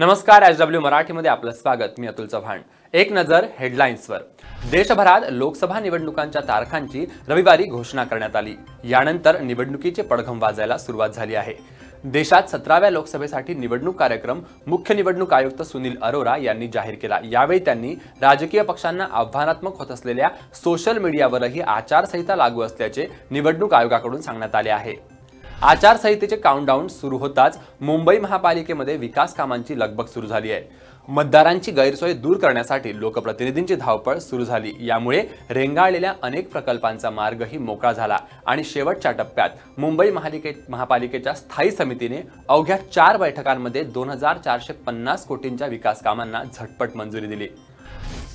नमस्कार H W मराठीमध्ये आपलं स्वागत. मी अतुल चव्हाण. एक नजर हेडलाईन्सवर देशभरात लोकसभा निवडणुकांच्या तारखांची रविवारी घोषणा करण्यात आली. यानंतर निवडणुकीचे पडघम वाजायला सुरुवात झाली आहे. देशात सतराव्या लोकसभेसाठी निवडणूक कार्यक्रम मुख्य निवडणूक आयुक्त सुनील अरोरा यांनी जाहीर केला. यावेळी त्यांनी राजकीय पक्षांना आव्हानात्मक होत असलेल्या सोशल मीडियावरही आचारसंहिता लागू असल्याचे निवडणूक आयोगाकडून सांगण्यात आले आहे. आचारसंहितेचे काउंटडाऊन सुरू होताच मुंबई महापालिकेमध्ये विकास कामांची लगबग सुरू झाली आहे. मतदारांची गैरसोय दूर करण्यासाठी लोकप्रतिनिधींची धावपळ सुरू झाली. यामुळे रेंगाळलेल्या अनेक प्रकल्पांचा मार्गही मोकळा झाला आणि शेवटच्या टप्प्यात मुंबई महालिके महापालिकेच्या स्थायी समितीने अवघ्या चार बैठकांमध्ये दोन हजार चारशे पन्नास कोटींच्या विकास कामांना झटपट मंजुरी दिली.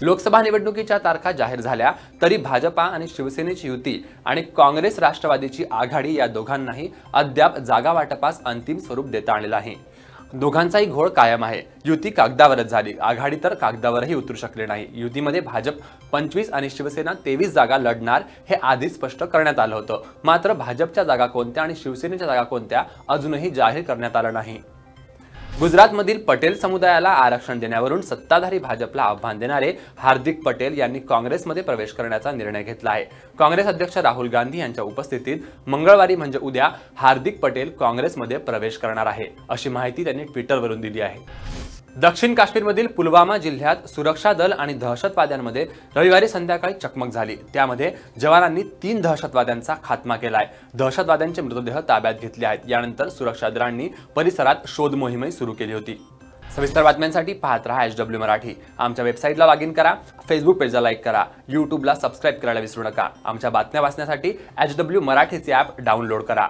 लोकसभा निवडणुकीच्या तारखा जाहीर झाल्या तरी भाजपा आणि शिवसेनेची युती आणि काँग्रेस राष्ट्रवादीची आघाडी या दोघांनाही अद्याप जागा वाटपास अंतिम स्वरूप देता आलेलं आहे. दोघांचाही घोळ कायम आहे. युती कागदावरच झाली. आघाडी तर कागदावरही उतरू शकले नाही. युतीमध्ये भाजप पंचवीस आणि शिवसेना तेवीस जागा लढणार हे आधीच स्पष्ट करण्यात आलं होतं. मात्र भाजपच्या जागा कोणत्या आणि शिवसेनेच्या जागा कोणत्या अजूनही जाहीर करण्यात आलं नाही. गुजरातमधील पटेल समुदायाला आरक्षण देण्यावरून सत्ताधारी भाजपला आव्हान देणारे हार्दिक पटेल यांनी काँग्रेसमध्ये प्रवेश करण्याचा निर्णय घेतला आहे. काँग्रेस अध्यक्ष राहुल गांधी यांच्या उपस्थितीत मंगळवारी म्हणजे उद्या हार्दिक पटेल काँग्रेसमध्ये प्रवेश करणार आहे अशी माहिती त्यांनी ट्विटरवरून दिली आहे. दक्षिण काश्मीरमधील पुलवामा जिल्ह्यात सुरक्षा दल आणि दहशतवाद्यांमध्ये रविवारी संध्याकाळी चकमक झाली. त्यामध्ये जवानांनी तीन दहशतवाद्यांचा खात्मा केला आहे दहशतवाद्यांचे मृतदेह ताब्यात घेतले आहेत. यानंतर सुरक्षा दलांनी परिसरात शोध मोहीमही सुरू केली होती. सविस्तर बातम्यांसाठी पाहत रहा एच डब्ल्यू मराठी. आमच्या वेबसाईटला लॉग इन करा फेसबुक पेजला लाईक करा यूट्यूबला सबस्क्राईब करायला विसरू नका. आमच्या बातम्या वाचण्यासाठी एच डब्ल्यू मराठीचे ॲप डाउनलोड करा.